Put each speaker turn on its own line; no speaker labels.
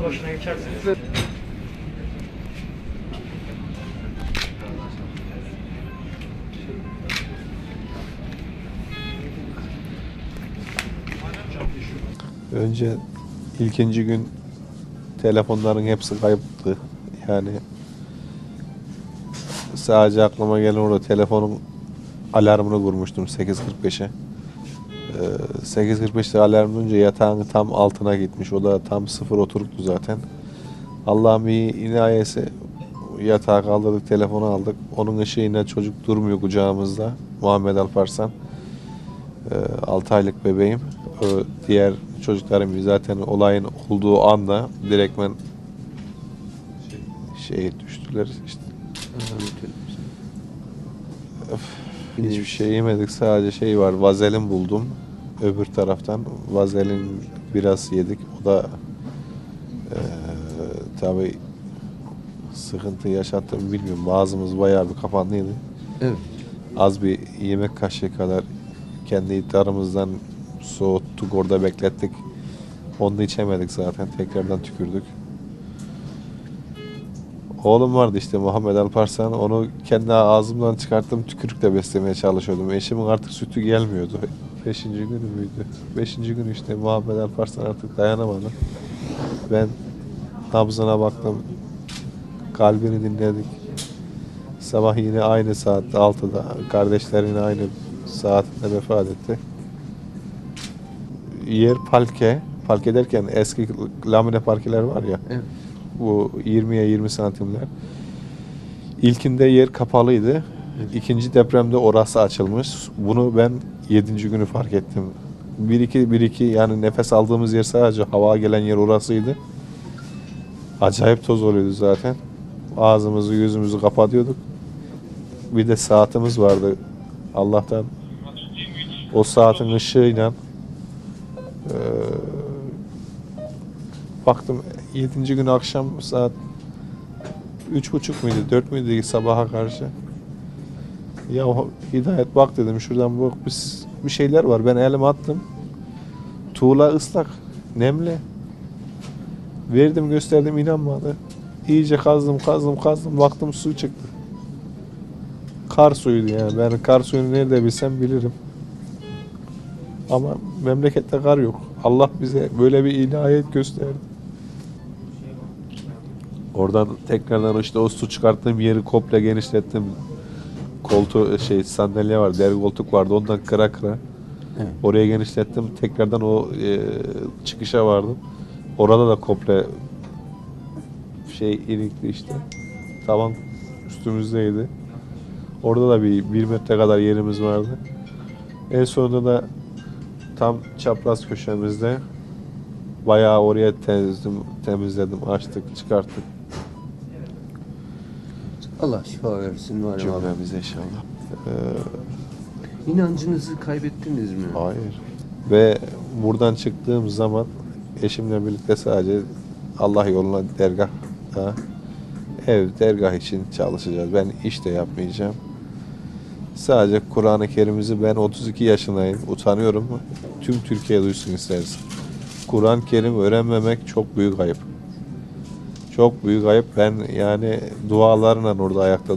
masa başına geçersiniz.
Önce ilkinci gün telefonların hepsi kayıptı. Yani sadece aklıma gelen orada telefonun alarmını kurmuştum 8.45'e. Ee, 8.45'te alarm duyunca yatağın tam altına gitmiş. O da tam sıfır oturuktu zaten. Allah'ım iyi inayesi yatağa kaldırdık, telefonu aldık. Onun ışığıyla çocuk durmuyor kucağımızda. Muhammed Alparslan. 6 aylık bebeğim. O diğer çocuklarım zaten olayın olduğu anda direktmen şey düştüler işte. Hiçbir şey yemedik. Sadece şey var. Vazelin buldum. Öbür taraftan vazelin biraz yedik. O da eee tabi sıkıntı yaşattı mı bilmiyorum. Ağzımız bayağı bir kapandıydı.
Evet.
Az bir yemek kaşığı kadar kendi iddialarımızdan soğuttuk, orada beklettik. Onu da içemedik zaten. Tekrardan tükürdük. Oğlum vardı işte Muhammed Alparslan. Onu kendi ağzımdan çıkarttım tükürükle beslemeye çalışıyordum. Eşimin artık sütü gelmiyordu. Beşinci günü müydü? Beşinci gün işte Muhammed Alparslan artık dayanamadı. Ben nabzına baktım. Kalbini dinledik. Sabah yine aynı saatte 6'da kardeşler yine aynı saatinde vefat etti. Yer parke. Parke derken eski lamine parkeler var ya.
Evet.
Bu 20'ye 20 santimler. İlkinde yer kapalıydı. İkinci depremde orası açılmış. Bunu ben 7. günü fark ettim. 1-2 1-2 yani nefes aldığımız yer sadece hava gelen yer orasıydı. Acayip toz oluyordu zaten. Ağzımızı yüzümüzü kapatıyorduk. Bir de saatimiz vardı. Allah'tan o saatin ışığıyla eee, baktım 7. gün akşam saat üç buçuk muydu, dört müydü sabaha karşı. Ya Hidayet bak dedim şuradan bak biz bir şeyler var. Ben elime attım. Tuğla ıslak, nemli. Verdim gösterdim inanmadı. İyice kazdım kazdım kazdım baktım su çıktı. Kar suyuydu yani. Ben kar suyunu nerede bilsem bilirim. Ama memlekette kar yok. Allah bize böyle bir inayet gösterdi. Oradan tekrardan işte o su çıkarttığım yeri komple genişlettim. Koltuğu şey sandalye var, deri koltuk vardı. Ondan kıra kıra.
Evet.
Oraya genişlettim. Tekrardan o e, çıkışa vardım. Orada da komple şey inikti işte. Tavan üstümüzdeydi. Orada da bir, bir metre kadar yerimiz vardı. En sonunda da tam çapraz köşemizde bayağı oraya temizledim, temizledim, açtık, çıkarttık
Allah şifa versin var ya.
cümlemize inşallah. Ee,
İnancınızı kaybettiniz mi?
Hayır. Ve buradan çıktığım zaman eşimle birlikte sadece Allah yoluna dergahta ev dergah için çalışacağız. Ben iş de yapmayacağım. Sadece Kur'an-ı Kerim'imizi ben 32 yaşındayım. Utanıyorum. Tüm Türkiye duysun isteriz. Kur'an-ı Kerim öğrenmemek çok büyük ayıp. Çok büyük ayıp. Ben yani dualarla orada ayakta